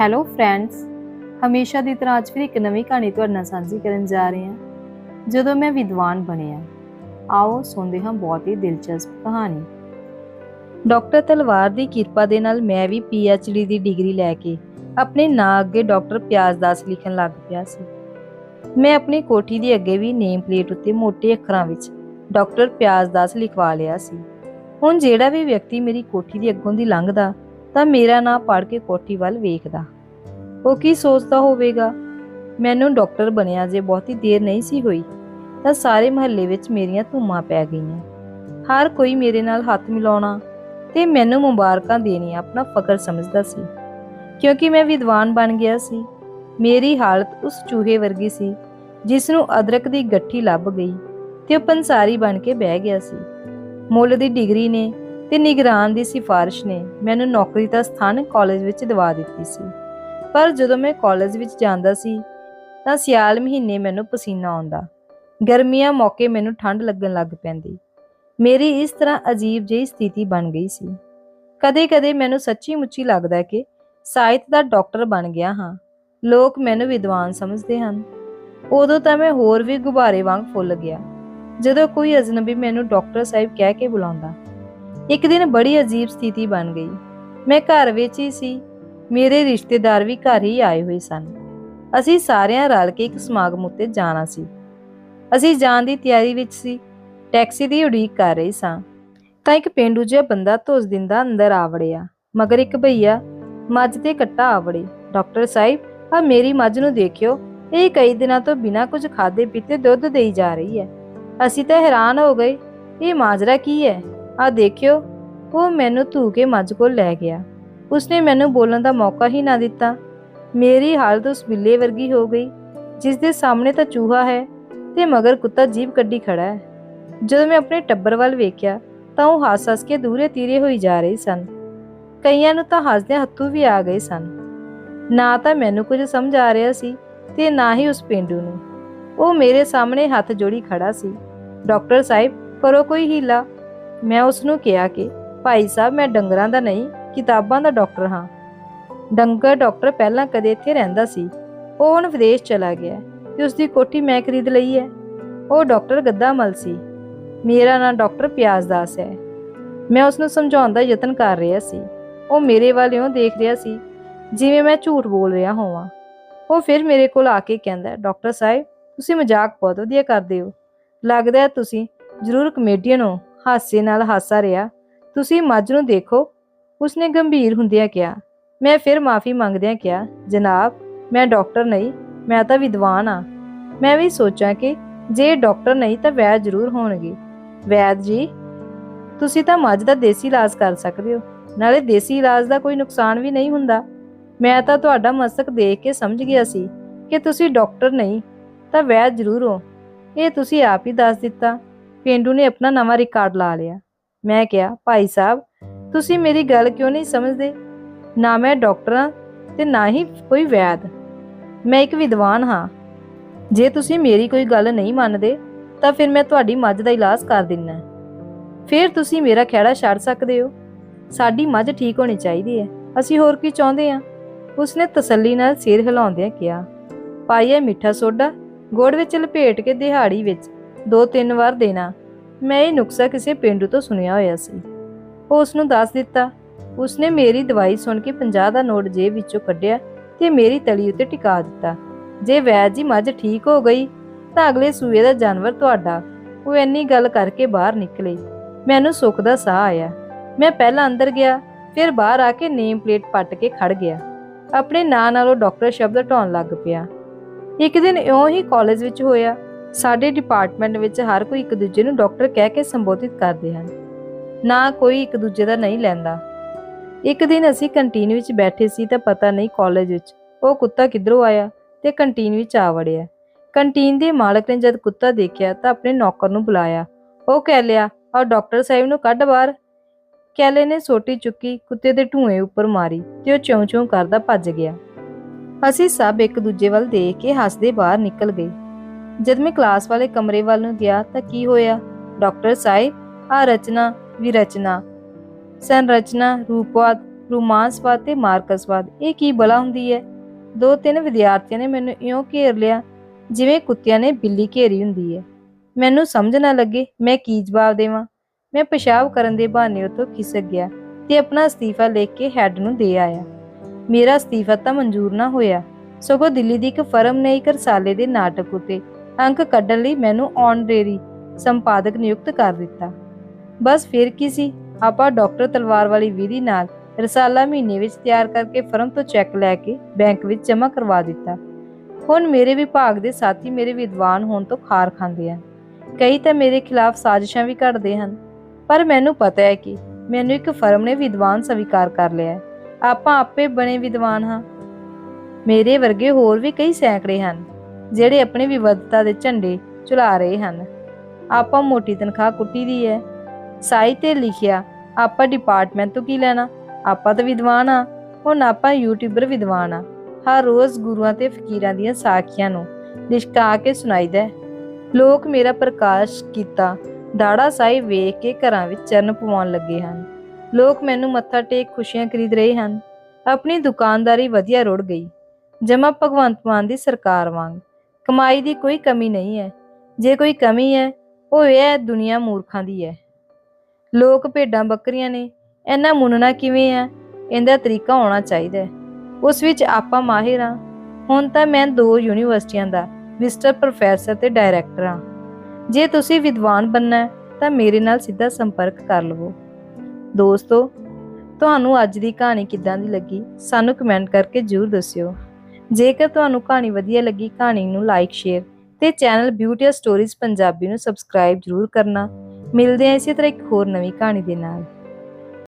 Hello friends ਹਮੇਸ਼ਾ ਦੀ ਤਰ੍ਹਾਂ ਅੱਜ ਫਿਰ ਇੱਕ ਨਵੀਂ ਕਹਾਣੀ ਤੁਹਾਡੇ ਨਾਲ ਸਾਂਝੀ ਕਰਨ ਜਾ ਰਹੇ ਹਾਂ। ਜਦੋਂ ਮੈਂ ਵਿਦਵਾਨ ਬਣਿਆ, ਆਓ ਸੁਣਦੇ ਹਾਂ ਬਹੁਤ ਹੀ ਦਿਲਚਸਪ ਕਹਾਣੀ। ਡਾਕਟਰ ਤਲਵਾਰ ਦੀ ਕਿਰਪਾ ਦੇ ਨਾਲ ਮੈਂ ਵੀ ਡੀ ਦੀ ਡਿਗਰੀ ਲੈ ਕੇ ਆਪਣੇ ਨਾਂ ਅੱਗੇ ਡਾਕਟਰ ਪਿਆਜ਼ਦਾਸ ਲਿਖਣ ਲੱਗ ਪਿਆ ਸੀ। ਮੈਂ ਆਪਣੀ ਕੋਠੀ ਦੇ ਅੱਗੇ ਵੀ ਨੇਮ ਪਲੇਟ ਉੱਤੇ ਮੋਟੇ ਅੱਖਰਾਂ ਵਿੱਚ ਡਾਕਟਰ ਪਿਆਜ਼ਦਾਸ ਲਿਖਵਾ ਲਿਆ ਸੀ। ਹੁਣ ਜਿਹੜਾ ਵੀ ਵਿਅਕਤੀ ਮੇਰੀ ਕੋਠੀ ਦੇ ਅੱਗੋਂ ਦੀ ਲੰਘਦਾ ਤਾਂ ਮੇਰਾ ਨਾਂ ਪੜ੍ਹ ਕੇ ਕੋਠੀ ਵੱਲ ਵੇਖਦਾ। ਉਹ ਕੀ ਸੋਚਦਾ ਹੋਵੇਗਾ? ਮੈਨੂੰ ਡਾਕਟਰ ਬਣਿਆ ਜੇ ਬਹੁਤੀ ਦੇਰ ਨਹੀਂ ਸੀ ਹੋਈ, ਤਾਂ ਸਾਰੇ ਮਹੱਲੇ ਵਿੱਚ ਮੇਰੀਆਂ ਧੂਮਾਂ ਪੈ ਗਈਆਂ। ਹਰ ਕੋਈ ਮੇਰੇ ਨਾਲ ਹੱਥ ਮਿਲਾਉਣਾ ਤੇ ਮੈਨੂੰ ਮੁਬਾਰਕਾਂ ਦੇਣੀਆਂ ਆਪਣਾ ਫਕਰ ਸਮਝਦਾ ਸੀ। ਕਿਉਂਕਿ ਮੈਂ ਵਿਦਵਾਨ ਬਣ ਗਿਆ ਸੀ, ਮੇਰੀ ਹਾਲਤ ਉਸ ਚੂਹੇ ਵਰਗੀ ਸੀ, ਜਿਸ ਨੂੰ ਅਦਰਕ ਦੀ ਗੱਠੀ ਲੱਭ ਗਈ ਤੇ ਉਹ ਪੰਸਾਰੀ ਬਣ ਕੇ ਬਹਿ ਗਿਆ ਸੀ। ਮੁੱਲ ਦੀ ਡਿਗਰੀ ਨੇ ਤੇ ਨਿਗਰਾਨ ਦੀ ਸਿਫਾਰਿਸ਼ ਨੇ ਮੈਨੂੰ ਨੌਕਰੀ ਦਾ ਸਥਾਨ ਕਾਲਜ ਵਿੱਚ ਦਿਵਾ ਦਿੱਤੀ ਸੀ। ਪਰ ਜਦੋਂ ਮੈਂ ਕਾਲਜ ਵਿੱਚ ਜਾਂਦਾ ਸੀ, ਤਾਂ ਸਿਆਲ ਮਹੀਨੇ ਮੈਨੂੰ ਪਸੀਨਾ ਆਉਂਦਾ। ਗਰਮੀਆਂ ਮੌਕੇ ਮੈਨੂੰ ਠੰਡ ਲੱਗਣ ਲੱਗ ਪੈਂਦੀ। ਮੇਰੀ ਇਸ ਤਰ੍ਹਾਂ ਅਜੀਬ ਜਿਹੀ ਸਥਿਤੀ ਬਣ ਗਈ ਸੀ। ਕਦੇ-ਕਦੇ ਮੈਨੂੰ ਸੱਚੀ ਮੁੱਚੀ ਲੱਗਦਾ ਕਿ ਸਾਹਿਤ ਦਾ ਡਾਕਟਰ ਬਣ ਗਿਆ ਹਾਂ। ਲੋਕ ਮੈਨੂੰ ਵਿਦਵਾਨ ਸਮਝਦੇ ਹਨ। ਉਦੋਂ ਤਾਂ ਮੈਂ ਹੋਰ ਵੀ ਗੁਬਾਰੇ ਵਾਂਗ ਫੁੱਲ ਗਿਆ। ਜਦੋਂ ਕੋਈ ਅਜਨਬੀ ਮੈਨੂੰ ਡਾਕਟਰ ਸਾਹਿਬ ਕਹਿ ਕੇ ਬੁਲਾਉਂਦਾ ਇੱਕ ਦਿਨ ਬੜੀ ਅਜੀਬ ਸਥਿਤੀ ਬਣ ਗਈ। ਮੈਂ ਘਰ ਵਿੱਚ ਹੀ ਸੀ। ਮੇਰੇ ਰਿਸ਼ਤੇਦਾਰ ਵੀ ਘਰ ਹੀ ਆਏ ਹੋਏ ਸਨ। ਅਸੀਂ ਸਾਰਿਆਂ ਰਲ ਕੇ ਇੱਕ ਸਮਾਗਮ ਉੱਤੇ ਜਾਣਾ ਸੀ। ਅਸੀਂ ਜਾਣ ਦੀ ਤਿਆਰੀ ਵਿੱਚ ਸੀ। ਟੈਕਸੀ ਦੀ ਉਡੀਕ ਕਰ ਰਹੀ ਸਾਂ। ਤਾਂ ਇੱਕ ਪਿੰਡੂ ਜਿਹਾ ਬੰਦਾ ਧੁੱਸ ਦਿੰਦਾ ਅੰਦਰ ਆਵੜਿਆ ਮਗਰ ਇੱਕ ਭਈਆ ਮੱਝ ਤੇ ਕੱਟਾ ਆਵੜੇ ਡਾਕਟਰ ਸਾਹਿਬ ਆ ਮੇਰੀ ਮੱਝ ਨੂੰ ਦੇਖਿਓ। ਇਹ ਕਈ ਦਿਨਾਂ ਤੋਂ ਬਿਨਾਂ ਕੁਝ ਖਾਦੇ ਪੀਤੇ ਦੁੱਧ ਦੇਈ ਜਾ ਰਹੀ ਹੈ। ਅਸੀਂ ਤਾਂ ਹੈਰਾਨ ਹੋ ਗਏ। ਇਹ ਮਾਜਰਾ ਕੀ ਹੈ? ਆ ਦੇਖਿਓ, ਉਹ ਮੈਨੂੰ ਧੂ ਕੇ ਮੱਝ ਕੋਲ ਲੈ ਗਿਆ। ਉਸਨੇ ਮੈਨੂੰ ਬੋਲਣ ਦਾ ਮੌਕਾ ਹੀ ਨਾ ਦਿੱਤਾ। ਮੇਰੀ ਹਾਲਤ ਉਸ ਬਿੱਲੇ ਵਰਗੀ ਹੋ ਗਈ ਜਿਸ ਦੇ ਸਾਹਮਣੇ ਤਾਂ ਚੂਹਾ ਹੈ ਤੇ ਮਗਰ ਕੁੱਤਾ ਜੀਭ ਕੱਢੀ ਖੜਾ ਹੈ। ਜਦੋਂ ਮੈਂ ਆਪਣੇ ਟੱਬਰ ਵੱਲ ਵੇਖਿਆ, ਤਾਂ ਉਹ ਹੱਸ-ਹੱਸ ਕੇ ਦੂਰੇ ਤੀਰੇ ਹੋਈ ਜਾ ਰਹੇ ਸਨ। ਕਈਆਂ ਨੂੰ ਤਾਂ ਹੱਸਦਿਆਂ ਹੱਥੂ ਵੀ ਆ ਗਏ ਸਨ। ਨਾ ਤਾਂ ਮੈਨੂੰ ਕੁਝ ਸਮਝ ਆ ਰਿਹਾ ਸੀ ਤੇ ਨਾ ਹੀ ਉਸ ਪਿੰਡੂ ਨੂੰ। ਉਹ ਮੇਰੇ ਸਾਹਮਣੇ ਹੱਥ ਜੋੜੀ ਖੜਾ ਸੀ। ਡਾਕਟਰ ਸਾਹਿਬ, ਕਰੋ ਕੋਈ ਹੀਲਾ। ਮੈਂ ਉਸ ਨੂੰ ਕਿਹਾ ਕਿ, ਭਾਈ ਸਾਹਿਬ, ਮੈਂ ਡੰਗਰਾਂ ਦਾ ਨਹੀਂ, ਕਿਤਾਬਾਂ ਦਾ ਡਾਕਟਰ ਹਾਂ। ਡੰਗਰ ਡਾਕਟਰ ਪਹਿਲਾਂ ਕਦੇ ਇੱਥੇ ਰਹਿੰਦਾ ਸੀ। ਉਹ ਹੁਣ ਵਿਦੇਸ਼ ਚਲਾ ਗਿਆ ਤੇ ਉਸ ਦੀ ਕੋਠੀ ਮੈਂ ਖਰੀਦ ਲਈ ਹੈ। ਉਹ ਡਾਕਟਰ ਗੱਦਾਮਲ ਸੀ। ਮੇਰਾ ਨਾਂ ਡਾਕਟਰ ਪਿਆਜ਼ਦਾਸ ਹੈ। ਮੈਂ ਉਸ ਨੂੰ ਸਮਝਾਉਣ ਦਾ ਯਤਨ ਕਰ ਰਿਹਾ ਸੀ। ਉਹ ਮੇਰੇ ਵੱਲ ਇਉਂ ਦੇਖ ਰਿਹਾ ਸੀ, ਜਿਵੇਂ ਮੈਂ ਝੂਠ ਬੋਲ ਰਿਹਾ ਹੋਵਾਂ। ਉਹ ਫਿਰ ਮੇਰੇ ਕੋਲ ਆ ਕੇ ਕਹਿੰਦਾ, ਡਾਕਟਰ ਸਾਹਿਬ, ਤੁਸੀਂ ਮਜ਼ਾਕ ਬਹੁਤ ਵਧੀਆ ਕਰਦੇ ਹੋ। ਲੱਗਦਾ ਹੈ ਤੁਸੀਂ ਜ਼ਰੂਰ ਕਮੇਡੀਅਨ ਹੋ। ਹਾਸੇ ਨਾਲ ਹਾਸਾ ਰਿਹਾ। ਤੁਸੀਂ ਮੱਝ ਨੂੰ ਦੇਖੋ। ਉਸਨੇ ਗੰਭੀਰ ਹੁੰਦਿਆਂ ਕਿਹਾ। ਮੈਂ ਫਿਰ ਮਾਫੀ ਮੰਗਦਿਆਂ ਕਿਹਾ, ਜਨਾਬ, ਮੈਂ ਡਾਕਟਰ ਨਹੀਂ, ਮੈਂ ਤਾਂ ਵਿਦਵਾਨ ਆ। ਮੈਂ ਵੀ ਸੋਚਾਂ ਕਿ ਜੇ ਡਾਕਟਰ ਨਹੀਂ ਤਾਂ ਵੈਦ ਜ਼ਰੂਰ ਹੋਣਗੇ। ਵੈਦ ਜੀ, ਤੁਸੀਂ ਤਾਂ ਮੱਝ ਦਾ ਦੇਸੀ ਇਲਾਜ ਕਰ ਸਕਦੇ ਹੋ। ਨਾਲੇ ਦੇਸੀ ਇਲਾਜ ਦਾ ਕੋਈ ਨੁਕਸਾਨ ਵੀ ਨਹੀਂ ਹੁੰਦਾ। ਮੈਂ ਤਾਂ ਤੁਹਾਡਾ ਮਸਤਕ ਦੇਖ ਕੇ ਸਮਝ ਗਿਆ ਸੀ ਕਿ ਤੁਸੀਂ ਡਾਕਟਰ ਨਹੀਂ ਤਾਂ ਵੈਦ ਜ਼ਰੂਰ ਹੋ। ਇਹ ਤੁਸੀਂ ਆਪ ਹੀ ਦੱਸ ਦਿੱਤਾ। ਪਿੰਡੂ ਨੇ ਆਪਣਾ ਨਵਾਂ ਰਿਕਾਰਡ ਲਾ ਲਿਆ। ਮੈਂ ਕਿਹਾ, ਭਾਈ ਸਾਹਿਬ, ਤੁਸੀਂ ਮੇਰੀ ਗੱਲ ਕਿਉਂ ਨਹੀਂ ਸਮਝਦੇ? ਨਾ ਮੈਂ ਡਾਕਟਰਾਂ ਤੇ ਨਾ ਹੀ ਕੋਈ ਵੈਦ। ਮੈਂ ਇੱਕ ਵਿਦਵਾਨ ਹਾਂ। ਜੇ ਤੁਸੀਂ ਮੇਰੀ ਕੋਈ ਗੱਲ ਨਹੀਂ ਮੰਨਦੇ, ਤਾਂ ਫਿਰ ਮੈਂ ਤੁਹਾਡੀ ਮੱਝ ਦਾ ਇਲਾਜ ਕਰ ਦਿੰਨਾ ਫਿਰ ਤੁਸੀਂ ਮੇਰਾ ਖਹਿੜਾ ਛੱਡ ਸਕਦੇ ਹੋ। ਸਾਡੀ ਮੱਝ ਠੀਕ ਹੋਣੀ ਚਾਹੀਦੀ ਹੈ। ਅਸੀਂ ਹੋਰ ਕੀ ਚਾਹੁੰਦੇ ਹਾਂ? ਉਸਨੇ ਤਸੱਲੀ ਨਾਲ ਸਿਰ ਹਿਲਾਉਂਦਿਆਂ ਕਿਹਾ ਪਾਈਏ ਮਿੱਠਾ ਸੋਡਾ ਗੁੜ ਵਿੱਚ ਲਪੇਟ ਕੇ ਦਿਹਾੜੀ ਵਿੱਚ ਦੋ ਤਿੰਨ ਵਾਰ ਦੇਣਾ। ਮੈਂ ਇਹ ਨੁਕਸਾ ਕਿਸੇ ਪਿੰਡੂ ਤੋਂ ਸੁਣਿਆ ਹੋਇਆ ਸੀ। ਉਹ ਉਸ ਨੂੰ ਦੱਸ ਦਿੱਤਾ, ਉਸਨੇ ਮੇਰੀ ਦਵਾਈ ਸੁਣ ਕੇ 50 ਦਾ ਨੋਟ ਜੇਬ ਵਿੱਚੋਂ ਕੱਢਿਆ ਤੇ ਮੇਰੀ ਤਲੀ ਉੱਤੇ ਟਿਕਾ ਦਿੱਤਾ। ਜੇ ਵੈਦ ਜੀ ਮੱਝ ਠੀਕ ਹੋ ਗਈ, ਤਾਂ ਅਗਲੇ ਸੂਏ ਦਾ ਜਾਨਵਰ ਤੁਹਾਡਾ। ਉਹ ਇੰਨੀ ਗੱਲ ਕਰਕੇ ਬਾਹਰ ਨਿਕਲੇ। ਮੈਨੂੰ ਸੁੱਖ ਦਾ ਸਾਹ ਆਇਆ। ਮੈਂ ਪਹਿਲਾਂ ਅੰਦਰ ਗਿਆ, ਫਿਰ ਬਾਹਰ ਆ ਕੇ ਨੇਮ ਪਲੇਟ ਪੱਟ ਕੇ ਖੜ ਗਿਆ। ਆਪਣੇ ਨਾਂ ਨਾਲੋਂ ਡਾਕਟਰ ਸ਼ਬਦ ਢਾਉਣ ਲੱਗ ਪਿਆ। ਇੱਕ ਦਿਨ ਇਉਂ ਹੀ ਕਾਲਜ ਵਿੱਚ ਹੋਇਆ। ਸਾਡੇ ਡਿਪਾਰਟਮੈਂਟ ਵਿੱਚ ਹਰ ਕੋਈ ਇੱਕ ਦੂਜੇ ਨੂੰ ਡਾਕਟਰ ਕਹਿ ਕੇ ਸੰਬੋਧਿਤ ਕਰਦੇ ਹਨ। ਨਾ ਕੋਈ ਇੱਕ ਦੂਜੇ ਦਾ ਨਹੀਂ ਲੈਂਦਾ। ਇੱਕ ਦਿਨ ਅਸੀਂ ਕੰਟੀਨ ਵਿੱਚ ਬੈਠੇ ਸੀ ਤਾਂ ਪਤਾ ਨਹੀਂ ਕਾਲਜ ਵਿੱਚ ਉਹ ਕੁੱਤਾ ਕਿੱਧਰੋਂ ਆਇਆ ਤੇ ਕੰਟੀਨ ਵਿੱਚ ਆ ਵੜਿਆ। ਕੰਟੀਨ ਦੇ ਮਾਲਕ ਨੇ ਜਦ ਕੁੱਤਾ ਦੇਖਿਆ ਤਾਂ ਆਪਣੇ ਨੌਕਰ ਨੂੰ ਬੁਲਾਇਆ। ਉਹ ਕਹਿ ਲਿਆ ਔਰ ਡਾਕਟਰ ਸਾਹਿਬ ਨੂੰ ਕੱਢ ਬਾਹਰ। ਕੈਲੇ ਨੇ ਸੋਟੀ ਚੁੱਕੀ, ਕੁੱਤੇ ਦੇ ਢੂਏ ਉੱਪਰ ਮਾਰੀ ਤੇ ਉਹ ਚੌਂ-ਚੌਂ ਕਰਦਾ ਭੱਜ ਗਿਆ। ਅਸੀਂ ਸਭ ਇੱਕ ਦੂਜੇ ਵੱਲ ਦੇਖ ਕੇ ਹੱਸਦੇ ਬਾਹਰ ਨਿਕਲ ਗਏ। ਜਦ ਮੈਂ ਕਲਾਸ ਵਾਲੇ ਕਮਰੇ ਵੱਲ ਨੂੰ ਗਿਆ ਤਾਂ ਕੀ ਹੋਇਆ? ਡਾਕਟਰ ਸਾਹਿਬ ਆ ਰਚਨਾ ਵੀ ਸੰਰਚਨਾ, ਰੂਪਵਾਦ, ਰੋਮਾਂਸਵਾਦ ਤੇ ਮਾਰਕਸਵਾਦ, ਇਹ ਕੀ ਬਲਾ ਹੁੰਦੀ ਹੈ? ਦੋ ਤਿੰਨ ਵਿਦਿਆਰਥੀਆਂ ਨੇ ਮੈਨੂੰ ਇਉਂ ਘੇਰ ਲਿਆ ਜਿਵੇਂ ਕੁੱਤਿਆਂ ਨੇ ਬਿੱਲੀ ਘੇਰੀ ਹੁੰਦੀ ਹੈ। ਮੈਨੂੰ ਸਮਝ ਨਾ ਲੱਗੇ ਮੈਂ ਕੀ ਜਵਾਬ ਦੇਵਾਂ। ਮੈਂ ਪਿਸ਼ਾਬ ਕਰਨ ਦੇ ਬਹਾਨੇ ਉੱਥੋਂ ਖਿਸਕ ਗਿਆ ਤੇ ਆਪਣਾ ਅਸਤੀਫਾ ਲਿਖ ਕੇ ਹੈੱਡ ਨੂੰ ਦੇ ਆਇਆ। ਮੇਰਾ ਅਸਤੀਫਾ ਤਾਂ ਮਨਜ਼ੂਰ ਨਾ ਹੋਇਆ। ਸਗੋਂ ਦਿੱਲੀ ਦੀ ਇੱਕ ਫਰਮ ਨੇ ਇੱਕ ਰਸਾਲੇ ਦੇ ਨਾਟਕ ਉਤੇ ਅੰਕ ਕੱਢਣ ਲਈ ਮੈਨੂੰ ਆਨਰੇਰੀ ਸੰਪਾਦਕ ਨਿਯੁਕਤ ਕਰ ਦਿੱਤਾ। ਬਸ ਫਿਰ ਕੀ ਸੀ? ਆਪਾਂ ਡਾਕਟਰ ਤਲਵਾਰ ਵਾਲੀ ਵਿਧੀ ਨਾਲ ਰਸਾਲਾ ਮਹੀਨੇ ਵਿੱਚ ਤਿਆਰ ਕਰਕੇ ਫਰਮ ਤੋਂ ਚੈੱਕ ਲੈ ਕੇ ਬੈਂਕ ਵਿੱਚ ਜਮ੍ਹਾਂ ਕਰਵਾ ਦਿੱਤਾ। ਹੁਣ ਮੇਰੇ ਵਿਭਾਗ ਦੇ ਸਾਥੀ ਮੇਰੇ ਵਿਦਵਾਨ ਹੋਣ ਤੋਂ ਖਾਰ ਖਾਂਦੇ ਹਨ। ਕਈ ਤਾਂ ਮੇਰੇ ਖਿਲਾਫ ਸਾਜ਼ਿਸ਼ਾਂ ਵੀ ਘੜਦੇ ਹਨ। ਪਰ ਮੈਨੂੰ ਪਤਾ ਹੈ ਕਿ ਮੈਨੂੰ ਇੱਕ ਫਰਮ ਨੇ ਵਿਦਵਾਨ ਸਵੀਕਾਰ ਕਰ ਲਿਆ ਹੈ। ਆਪਾਂ ਆਪੇ ਬਣੇ ਵਿਦਵਾਨ ਹਾਂ। ਮੇਰੇ ਵਰਗੇ ਹੋਰ ਵੀ ਕਈ ਸੈਂਕੜੇ ਹਨ। ਜਿਹੜੇ ਆਪਣੀ ਵਿਵਧਤਾ ਦੇ ਝੰਡੇ ਝੁਲਾ ਰਹੇ ਹਨ। ਆਪਾਂ ਮੋਟੀ ਤਨਖਾਹ ਕੁੱਟੀ ਦੀ ਹੈ ਸਾਈ ਤੇ ਲਿਖਿਆ, ਆਪਾਂ ਡਿਪਾਰਟਮੈਂਟ ਤੋਂ ਕੀ ਲੈਣਾ? ਆਪਾਂ ਤਾਂ ਵਿਦਵਾਨ ਆ। ਹੁਣ ਆਪਾਂ ਯੂਟਿਊਬਰ ਵਿਦਵਾਨ ਆ। ਹਰ ਰੋਜ਼ ਗੁਰੂਆਂ ਤੇ ਫਕੀਰਾਂ ਦੀਆਂ ਸਾਖੀਆਂ ਨੂੰ ਲਿਸ਼ਕਾ ਕੇ ਸੁਣਾਈਦਾ ਲੋਕ ਮੇਰਾ ਪ੍ਰਕਾਸ਼ ਕੀਤਾ। ਦਾੜਾ ਸਾਈ ਵੇਖ ਕੇ ਘਰਾਂ ਵਿੱਚ ਚਰਨ ਪਵਾਉਣ ਲੱਗੇ ਹਨ। ਲੋਕ ਮੈਨੂੰ ਮੱਥਾ ਟੇਕ ਖੁਸ਼ੀਆਂ ਖਰੀਦ ਰਹੇ ਹਨ। ਆਪਣੀ ਦੁਕਾਨਦਾਰੀ ਵਧੀਆ ਰੁੜ ਗਈ। ਜਮਾ ਭਗਵੰਤ ਮਾਨ ਦੀ ਸਰਕਾਰ ਵਾਂਗ। ਕਮਾਈ ਦੀ ਕੋਈ ਕਮੀ ਨਹੀਂ ਹੈ। ਜੇ ਕੋਈ ਕਮੀ ਹੈ, ਉਹ ਇਹ ਹੈ ਦੁਨੀਆ ਮੂਰਖਾਂ ਦੀ ਹੈ। ਲੋਕ ਭੇਡਾਂ ਬੱਕਰੀਆਂ ਨੇ, ਇਹਨਾਂ ਮੁੰਨਣਾ ਕਿਵੇਂ ਆ ਇਹਦਾ ਤਰੀਕਾ ਹੋਣਾ ਚਾਹੀਦਾ ਹੈ। ਉਸ ਵਿੱਚ ਆਪਾਂ ਮਾਹਿਰ ਹਾਂ। ਹੁਣ ਤਾਂ ਮੈਂ ਦੋ ਯੂਨੀਵਰਸਿਟੀਆਂ ਦਾ ਵਿਜ਼ਟਰ ਪ੍ਰੋਫੈਸਰ ਤੇ ਡਾਇਰੈਕਟਰ ਹਾਂ। ਜੇ ਤੁਸੀਂ ਵਿਦਵਾਨ ਬੰਨਾ ਤਾਂ ਮੇਰੇ ਨਾਲ ਸਿੱਧਾ ਸੰਪਰਕ ਕਰ ਲਵੋ। ਦੋਸਤੋ, ਤੁਹਾਨੂੰ ਅੱਜ ਦੀ ਕਹਾਣੀ ਕਿੱਦਾਂ ਦੀ ਲੱਗੀ, ਸਾਨੂੰ ਕਮੈਂਟ ਕਰਕੇ ਜਰੂਰ ਦੱਸਿਓ। ਜੇਕਰ ਤੁਹਾਨੂੰ ਕਹਾਣੀ ਵਧੀਆ ਲੱਗੀ, ਕਹਾਣੀ ਨੂੰ ਲਾਈਕ ਸ਼ੇਅਰ ਤੇ ਚੈਨਲ ਬਿਊਟੀ ਸਟੋਰੀਜ਼ ਪੰਜਾਬੀ ਨੂੰ ਸਬਸਕ੍ਰਾਈਬ ਜਰੂਰ ਕਰਨਾ। ਮਿਲਦੇ ਹਾਂ ਇਸੇ ਤਰ੍ਹਾਂ ਇੱਕ ਹੋਰ ਨਵੀਂ ਕਹਾਣੀ ਦੇ ਨਾਲ।